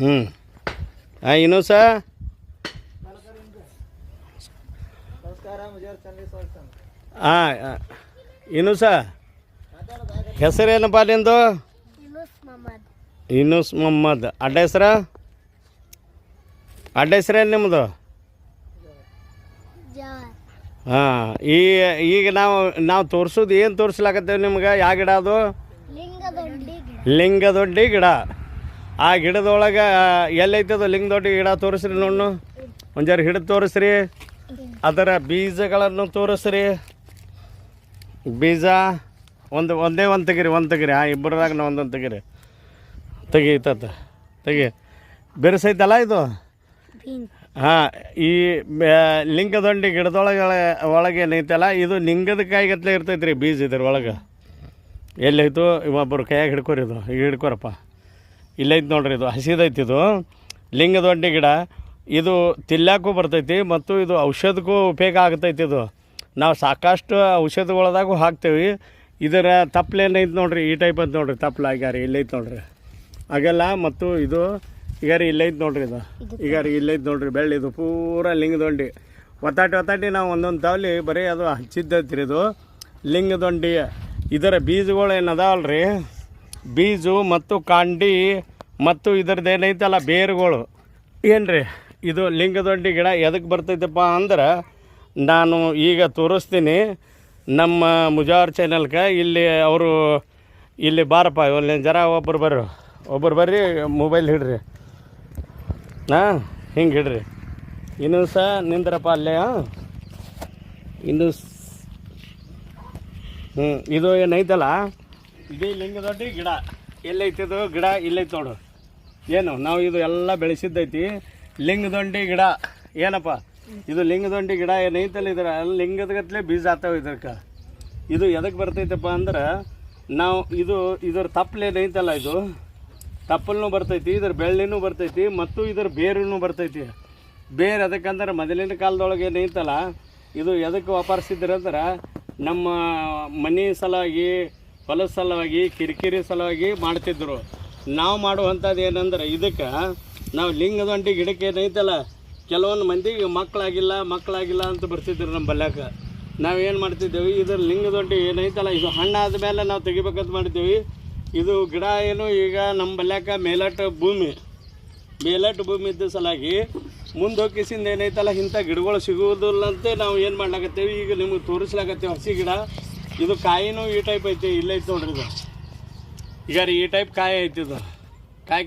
ಹ್ಞೂ ಹಾಂ ಇನ್ನೂ ಸಾ? ನಮಸ್ಕಾರ ಮುಜಾರ್ ಚಂದ್ರಿ ಸ್ವಾಗತ. ಹಾಂ ಇನ್ನೂ ಸಾ? ಹೆಸರೇನಪ್ಪ ನಿಂದು? ಯೂನುಸ್ ಮೊಹಮ್ಮದ್. ಇನ್ನೂಸ್ ಮೊಹಮ್ಮದ್. ಅಡ್ಡ ಹೆಸ್ರ? ಅಡ್ಡ ಹೆಸ್ರೇನು ನಿಮ್ಮದು ಹಾಂ ಈ ಈಗ ನಾವು ನಾವು ತೋರಿಸೋದು ಏನು ತೋರಿಸ್ಲಾಕತ್ತೇವೆ ನಿಮ್ಗೆ? ಯಾವ ಗಿಡ ಅದು? ಲಿಂಗದೊಡ್ಡಿ ಗಿಡ. ಆ ಗಿಡದೊಳಗೆ ಲಿಂಗ ದೊಡ್ಡ ಗಿಡ ತೋರಿಸ್ರಿ ನೋಡು ಒಂಜಾರು ಹಿಡಿದು ತೋರಿಸ್ರಿ. ಅದರ ಬೀಜಗಳನ್ನು ತೋರಿಸ್ರಿ. ಬೀಜ ಒಂದು ಒಂದೇ ಒಂದು ತೆಗಿರಿ ಒಂದು ತೆಗಿರಿ. ಹಾಂ, ಇಬ್ಬರದಾಗ ಒಂದೊಂದು ತೆಗಿರಿ. ತೆಗೀತತ್ತ ತೆಗಿ. ಬೆರೆಸೈತಲ್ಲ ಇದು? ಹಾಂ, ಈ ಲಿಂಗದೊಂಡಿ ಗಿಡದೊಳಗೆ ಒಳಗೆ ಏನೈತಲ್ಲ, ಇದು ಲಿಂಗದ ಕಾಯಿಗತ್ಲೆ ಇರ್ತೈತ್ರಿ ಬೀಜ ಇದ್ರ ಒಳಗೆ ಎಲ್ಲೈತು ಒಬ್ಬರು ಕೈಯಾಗ ಹಿಡ್ಕೊರಿ ಇದು. ಈಗ ಹಿಡ್ಕೊರಪ್ಪ. ಇಲ್ಲೈತೆ ನೋಡ್ರಿ ಇದು ಹಸಿದೈತಿ ಇದು. ಲಿಂಗದೊಡ್ಡಿ ಗಿಡ. ಇದು ತಿಲ್ಲಾಕು ಬರ್ತೈತಿ ಮತ್ತು ಇದು ಔಷಧಕ್ಕೂ ಉಪಯೋಗ ಆಗ್ತೈತಿ ಇದು. ನಾವು ಸಾಕಷ್ಟು ಔಷಧಗಳದಾಗೂ ಹಾಕ್ತೇವೆ. ಇದರ ತಪ್ಪಲೇನೈತೆ ನೋಡ್ರಿ, ಈ ಟೈಪ್ ಅಂತ ನೋಡ್ರಿ ತಪ್ಪಲ ಆಗ್ಯಾರಿ ಇಲ್ಲೈತೆ ನೋಡ್ರಿ. ಆಗಲ್ಲ ಮತ್ತು ಇದು ಈಗಾರಿ ಇಲ್ಲೈತಿ ನೋಡ್ರಿ ಇದು. ಈಗಾರಿ ಇಲ್ಲೈತಿ ನೋಡ್ರಿ, ಬೆಳ್ಳಿ ಇದು ಪೂರ ಲಿಂಗದೊಂಡಿ ಒತ್ತಾಟಿ ಒತ್ತಾಟಿ ನಾವು ಒಂದೊಂದು ತಾವಲಿ ಬರೀ ಅದು ಹಚ್ಚಿದ್ದೈತಿ ರೀ ಇದು ಲಿಂಗದೊಂಡಿ ಇದರ ಬೀಜಗಳು ಏನು ಅದಾವಲ್ರಿ? ಬೀಜು ಮತ್ತು ಕಾಂಡಿ ಮತ್ತು ಇದ್ರದ್ದು ಏನೈತಲ್ಲ, ಬೇರುಗಳು. ಏನು ಇದು ಲಿಂಗದೊಡ್ಡಿ ಗಿಡ ಎದಕ್ಕೆ ಬರ್ತೈತಪ್ಪ ಅಂದ್ರೆ ನಾನು ಈಗ ತೋರಿಸ್ತೀನಿ ನಮ್ಮ ಮುಜಾರ್ ಚಾನಲ್ಗೆ ಇಲ್ಲಿ ಅವರು, ಇಲ್ಲಿ ಬಾರಪ್ಪ ಇಲ್ಲಿ ಜರ ಒಬ್ಬರು ಬರ್ರಿ. ಒಬ್ಬರು ಬರ್ರಿ ಮೊಬೈಲ್ ಹಿಡ್ರಿ. ಹಾಂ, ಹಿಂಗೆ ಹಿಡ್ರಿ. ಇನ್ನೂ ಸಹ ನಿಂದ್ರಪ್ಪ ಅಲ್ಲೇ ಇನ್ನು ಹ್ಞೂ ಇದು ಏನೈತಲ್ಲ ಇದೇ ಲಿಂಗದೊಡ್ಡಿ ಗಿಡ. ಎಲ್ಲೈತಿದು ಗಿಡ ಇಲ್ಲೈತೆ ನೋಡು. ಏನು? ನಾವು ಇದು ಎಲ್ಲ ಬೆಳೆಸಿದ್ದೈತಿ. ಲಿಂಗದೊಂಡಿ ಗಿಡ. ಏನಪ್ಪ? ಇದು ಲಿಂಗದೊಂಡಿ ಗಿಡ ಏನೈತಲ್ಲ ಇದ್ರ? ಲಿಂಗದಗತ್ಲೆ ಬೀಜ ಆಗ್ತಾವೆ ಇದಕ್ಕೆ. ಇದು ಎದಕ್ಕೆ ಬರ್ತೈತಪ್ಪ ಅಂದ್ರೆ, ನಾವು ಇದು, ಇದ್ರ ತಪ್ಪಲೆ ಏನೈತಲ್ಲ ಇದು? ತಪ್ಪಲ್ನೂ ಬರ್ತೈತಿ, ಇದ್ರ ಬೆಳ್ಳಿನೂ ಬರ್ತೈತಿ, ಮತ್ತು ಇದ್ರ ಬೇರೂ ಬರ್ತೈತಿ. ಬೇರೆ ಅದಕ್ಕಂದ್ರೆ ಮೊದಲಿನ ಕಾಲದೊಳಗೆ ಏನೈತಲ್ಲ ಇದು ಎದಕ್ಕೆ ವಾಪರಿಸಿದ್ರಂದ್ರೆ, ನಮ್ಮ ಮನೆ ಸಲುವಾಗಿ ಹೊಲದ ಸಲುವಾಗಿ, ಕಿರಿಕಿರಿ ಸಲುವಾಗಿ ಮಾಡ್ತಿದ್ರು. ನಾವು ಮಾಡುವಂಥದ್ದು ಏನಂದ್ರೆ ಇದಕ್ಕೆ ನಾವು ಲಿಂಗದೊಂಡಿ ಗಿಡಕ್ಕೆ ಏನೈತಲ್ಲ ಕೆಲವೊಂದು ಮಂದಿಗೆ ಮಕ್ಕಳಾಗಿಲ್ಲ ಮಕ್ಕಳಾಗಿಲ್ಲ ಅಂತ ಬರ್ತಿದ್ರು ನಮ್ಮ ಬಲ್ಯಾಕ. ನಾವೇನು ಮಾಡ್ತಿದ್ದೇವೆ, ಇದ್ರ ಲಿಂಗದೊಡ್ಡಿ ಏನೈತಲ್ಲ ಇದು ಹಣ್ಣಾದ ಮೇಲೆ ನಾವು ತೆಗಿಬೇಕಂತ ಮಾಡಿದ್ದೇವೆ. ಇದು ಗಿಡ ಏನು ಈಗ ನಮ್ಮ ಬಲ್ಯಾಕ ಮೇಲಟ್ಟ ಭೂಮಿ. ಮೇಲಟ್ಟು ಭೂಮಿ ಇದ್ದ ಸಲಾಗಿ ಮುಂದೆ ಹೋಗಿಸಿಂದ ಏನೈತಲ್ಲ ಇಂಥ ಗಿಡಗಳು ಸಿಗುವುದಿಲ್ಲ ಅಂತ ನಾವು ಏನು ಮಾಡ್ಲಾಕತ್ತೇವೆ, ಈಗ ನಿಮಗೆ ತೋರಿಸ್ಲಾಕತ್ತೇವೆ ಹಸಿ ಗಿಡ. ಇದು ಕಾಯಿನೂ ಈ ಟೈಪ್ ಐತಿ ಇಲ್ಲೈತಿ ನೋಡ್ರಿ ಇದು. ಈಗ ರೀ ಈ ಟೈಪ್ ಕಾಯಿ ಐತಿ ಇದು. ಕಾಯಿ